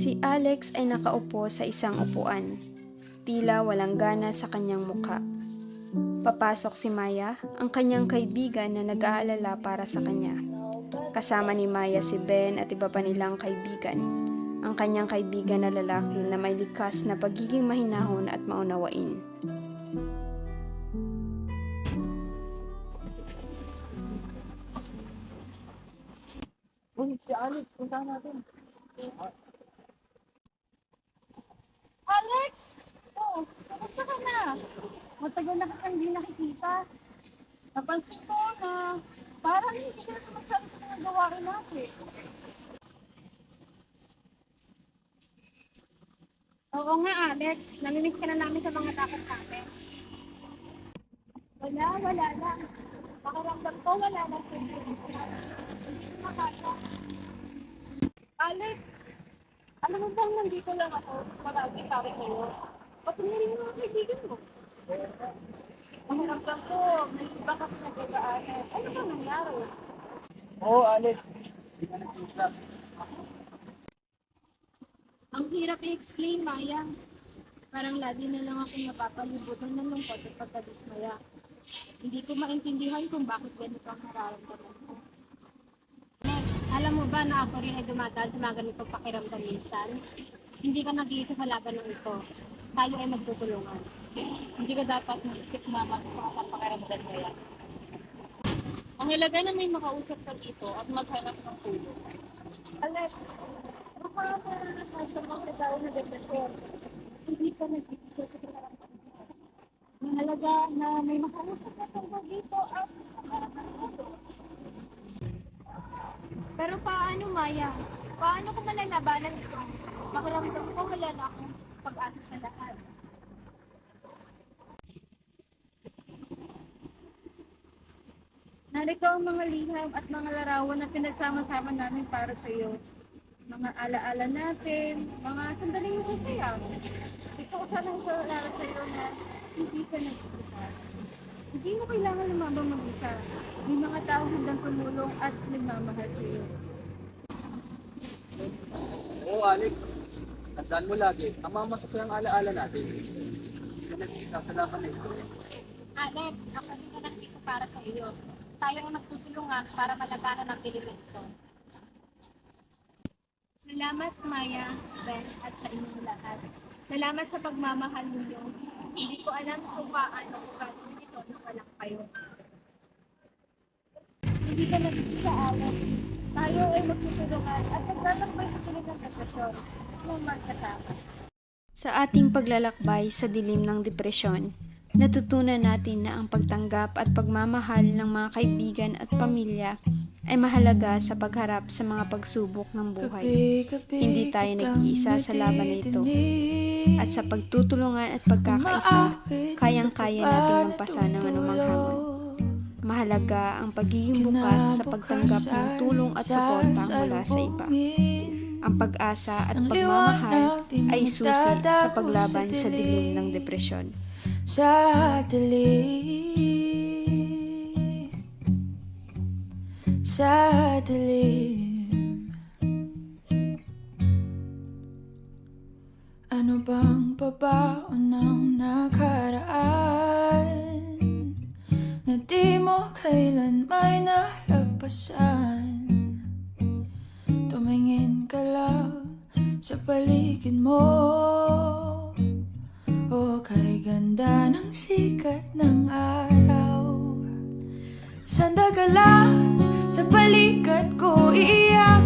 Si Alex ay nakaupo sa isang upuan. Tila walang gana sa kanyang muka. Papasok si Maya, ang kanyang kaibigan na nag-aalala para sa kanya. Kasama ni Maya si Ben at iba pa nilang kaibigan. Ang kanyang kaibigan na lalaki na may likas na pagiging mahinahon at maunawain. Si Alex, punta natin. Alex! Oh, kamusta ka na? Matagal na kitang hindi nakikita. Napansin ko na parang hindi ka na sa mga gawain natin. Oo nga, Alex. Namimiss ka na namin sa mga dapat natin. Wala, wala lang. Pakiramdam ko, wala lang. Makata. Alex, alam mo bang nandito lang ako palagi para sa'yo? Pati na rin yung mga kaibigan mo. Pakiramdam ko, may iba ka pinagdadaanan. Ano ba nangyari? Oo, Alex. Hindi ka nag-usap. Ang hirap i-explain, Maya. Parang lagi na lang akong napapalibutan ng lungkot at pagkadismaya. Hindi ko maintindihan kung bakit ganito ang nararamdaman ko. Alam mo ba na ako rin ay dumadaan sa mga ganitong pakiramdam minsan? Hindi ka nag-iisa sa laban ng ito. Tayo ay magtutulungan. Hindi ka dapat mag-isip na masasakit ang pakiramdam mo yan. Ang halaga na may makausap ka dito at maghanap ng tulong. Alex, baka maranasan sa mga tao na depresyon. Hindi ka nag-iisa sa pakiramdam mo. Ang na may makausap ka dito at maghanap ng tulong. Pero paano, Maya? Paano ko malalabanan ito? Pakiramdam ko wala na akong pag-asa sa lahat. Narito ang mga liham at mga larawan na pinagsama-sama namin para sa iyo. Mga alaala natin, mga sandaling masasaya. Ito ko sana ipaalala sa iyo na hindi ka nag-isa. Hindi mo kailangan lumabang mag-isa. May mga tao handang tumulong at nagmamahal sa iyo. Oo, Alex. Tandaan mo lagi, ang mga masasayang alaala natin. Nag-isa sa laban na ito. Alex, ako din na nandito para sa iyo. Tayo ang nagtutulungan para malaganan ang elemento. Salamat, Maya, Ben, at sa inyong lahat. Salamat sa pagmamahal ninyo. Hindi ko alam kung paano ko gagawin ito nang walang kayo. Hindi ka nag-isa, Alex. Tayo ay magtutulungan at naglalakbay sa tulog ng. Magkasama. Sa ating paglalakbay sa dilim ng depresyon, natutunan natin na ang pagtanggap at pagmamahal ng mga kaibigan at pamilya ay mahalaga sa pagharap sa mga pagsubok ng buhay. Hindi tayo nag-iisa sa laban na ito. At sa pagtutulungan at pagkakaisa, kayang-kaya nating mampasan ang anumang hamon. Mahalaga ang pagiging bukas sa pagtanggap ng tulong at suporta mula sa iba. Ang pag-asa at pagmamahal ay susi sa paglaban sa dilim. ng depresyon. Sa dilim. Sa dilim. Ano bang pabaon ng nakaraan? Na di mo kailan may nalagpasan sa paligid mo. O kay ganda ng sikat ng araw. Lang sa balikat ko iiyak